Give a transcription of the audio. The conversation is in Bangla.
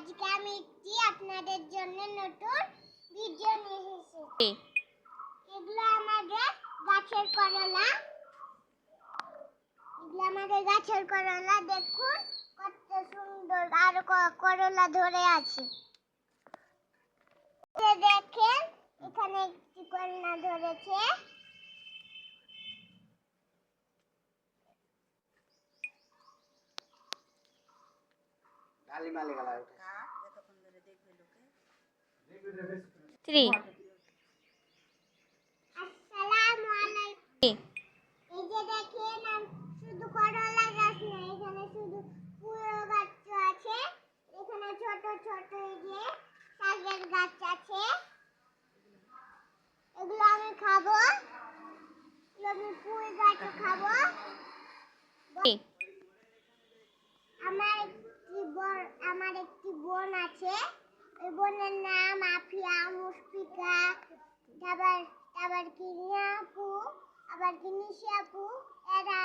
আজকে আমি একটি আপনাদের জন্য নতুন ভিডিও নিয়ে এসেছি। এগুলো আমাদের গাছের করলা। এগুলো আমাদের গাছের করলা দেখুন কত সুন্দর আর করলা ধরে আছে। দেখেন এখানে একটি করলা ধরেছে গালি মালি গালা থ্রি আসসালামু আলাইকুম এই যে দেখেন আম- শুধু করলা গাছ না এখানে শুধু পুরো গাছ আছে এখানে ছোট ছোট এই যে শাকের গাছ আছে এগুলো আমি খাব। এগুলো আমি পুঁই গাছ খাব। আমার একটি বোন আমার একটি বোন আছে। বোনের নাম আফিয়া মুশফিকা তারপর তারপর কি আপু আবার কি নিশি আপু এরা